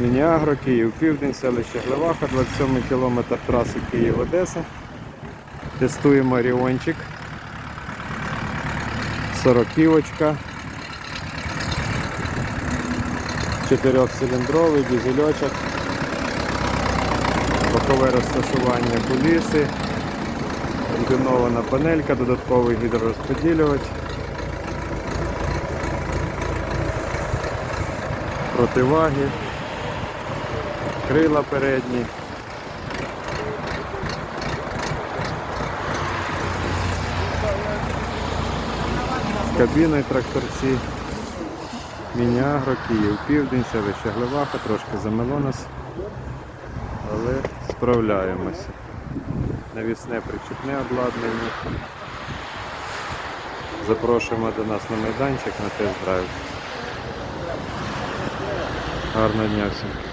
Мініагро, Київ, Південь, селище Глеваха, 27 кілометр траси Київ-Одеса. Тестуємо Ріончик. Сороківочка. Чотирьохциліндровий дізельочок. Бокове розташування куліси. Комбінована панелька, додатковий гідророзподілювач. Противаги. Крила передні. З кабіною тракторці. Мініагро, Київ, Південь, селище Глеваха, трошки замело нас, але справляємося. Навісне причіпне обладнання. Запрошуємо до нас на майданчик на тест-драйв. Гарного дня всім.